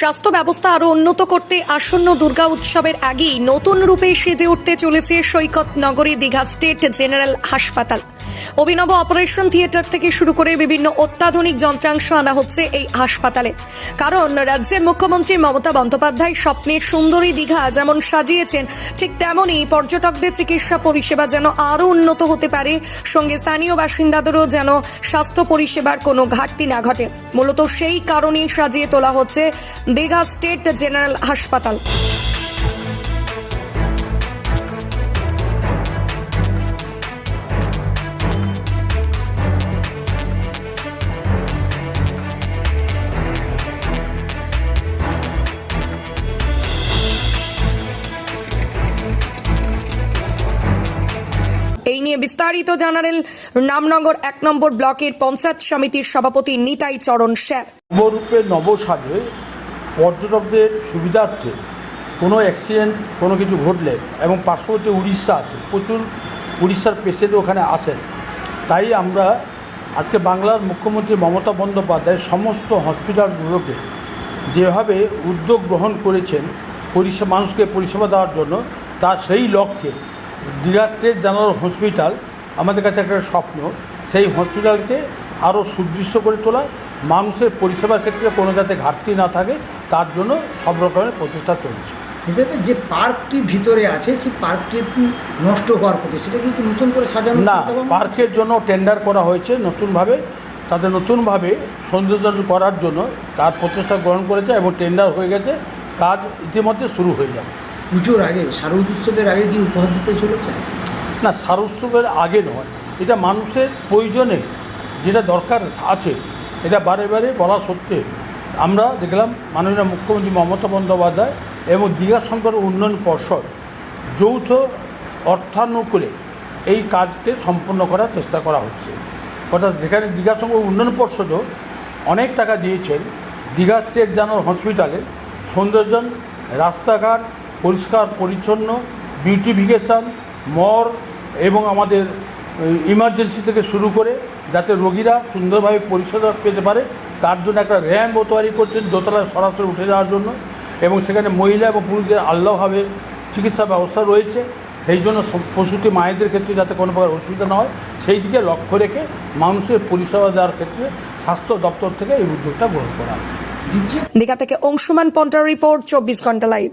স্বাস্থ্য ব্যবস্থা আরও উন্নত করতে আসন্ন দুর্গা উৎসবের আগেই নতুন রূপে সেজে উঠতে চলেছে সৈকত নগরী দীঘা স্টেট জেনারেল হাসপাতাল। অভিনব অপারেশন থিয়েটার থেকে শুরু করে বিভিন্ন অত্যাধুনিক যন্ত্রাংশ আনা হচ্ছে এই হাসপাতালে। কারণ রাজ্যের মুখ্যমন্ত্রী মমতা বন্দ্যোপাধ্যায় স্বপ্নের সুন্দরী দীঘা যেমন সাজিয়েছেন, ঠিক তেমনই পর্যটকদের চিকিৎসা পরিষেবা যেন আরও উন্নত হতে পারে, সঙ্গে স্থানীয় বাসিন্দাদেরও যেন স্বাস্থ্য পরিষেবার কোনো ঘাটতি না ঘটে। মূলত সেই কারণেই সাজিয়ে তোলা হচ্ছে দীঘা স্টেট জেনারেল হাসপাতাল। নিয়ে বিস্তারিত জানালেন রামনগর এক নম্বর ব্লকের পঞ্চায়েত সমিতির সভাপতি নিতাই চরণ স্যার নবরূপে নবসাজে পর্যটকদের সুবিধার্থে কোনো অ্যাক্সিডেন্ট কোনো কিছু ঘটলে এবং পার্শ্ববর্তী উড়িষ্যা আছে, প্রচুর উড়িষ্যার পেশেন্ট ওখানে আসেন। তাই আমরা আজকে বাংলার মুখ্যমন্ত্রী মমতা বন্দ্যোপাধ্যায় সমস্ত হসপিটালগুলোকে যেভাবে উদ্যোগ গ্রহণ করেছেন পরিষেবা মানুষকে পরিষেবা দেওয়ার জন্য, তার সেই লক্ষ্যে দীঘা স্টেট জেনারেল হসপিটাল আমাদের কাছে একটা স্বপ্ন। সেই হসপিটালকে আরও সুদৃশ্য করে তোলা মানুষের পরিষেবার ক্ষেত্রে কোনো যাতে ঘাটতি না থাকে তার জন্য সব রকমের প্রচেষ্টা চলছে। এটাতে যে পার্কটি ভিতরে আছে সেই পার্কটি একটু নষ্ট হওয়ার পথে সেটা কিন্তু নতুন করে সাজানো না? পার্কের জন্য টেন্ডার করা হয়েছে নতুনভাবে। তাদের নতুনভাবে সৌন্দর্য করার জন্য তার প্রচেষ্টা গ্রহণ করেছে এবং টেন্ডার হয়ে গেছে। কাজ ইতিমধ্যে শুরু হয়ে যাবে। পুজোর আগে, শারদ উৎসবের আগে কি উপহার দিতে চলেছে? না শারোৎসবের আগে নয়। এটা মানুষের প্রয়োজনে যেটা দরকার আছে, এটা বারে বারে বলা সত্ত্বে আমরা দেখলাম মাননীয় মুখ্যমন্ত্রী মমতা বন্দ্যোপাধ্যায় এবং দীঘা শঙ্কর উন্নয়ন পর্ষদ যৌথ অর্থানুকূলে এই কাজকে সম্পন্ন করার চেষ্টা করা হচ্ছে। অর্থাৎ যেখানে দীঘা শঙ্কর উন্নয়ন পর্ষদও অনেক টাকা দিয়েছেন, দীঘা স্টেট জেনারেল হসপিটালে সৌন্দর্যন রাস্তাঘাট পরিষ্কার, পরিচ্ছন্ন, বিউটিফিকেশান, মর এবং আমাদের ইমার্জেন্সি থেকে শুরু করে যাতে রোগীরা সুন্দরভাবে পরিষেবা পেতে পারে, তার জন্য একটা র্যাম্পও তৈরি করছেন দোতলায় সরাসরি উঠে যাওয়ার জন্য এবং সেখানে মহিলা এবং পুরুষদের আলাদাভাবে চিকিৎসা ব্যবস্থা রয়েছে। সেই জন্য প্রসূতি মায়েদের ক্ষেত্রে যাতে কোনো প্রকার অসুবিধা না হয়, সেই দিকে লক্ষ্য রেখে মানুষের পরিষেবা দেওয়ার ক্ষেত্রে স্বাস্থ্য দপ্তর থেকে এই উদ্যোগটা গ্রহণ করা হচ্ছে। দীঘা থেকে অংশুমান পন্টার রিপোর্ট, চব্বিশ ঘণ্টা লাইভ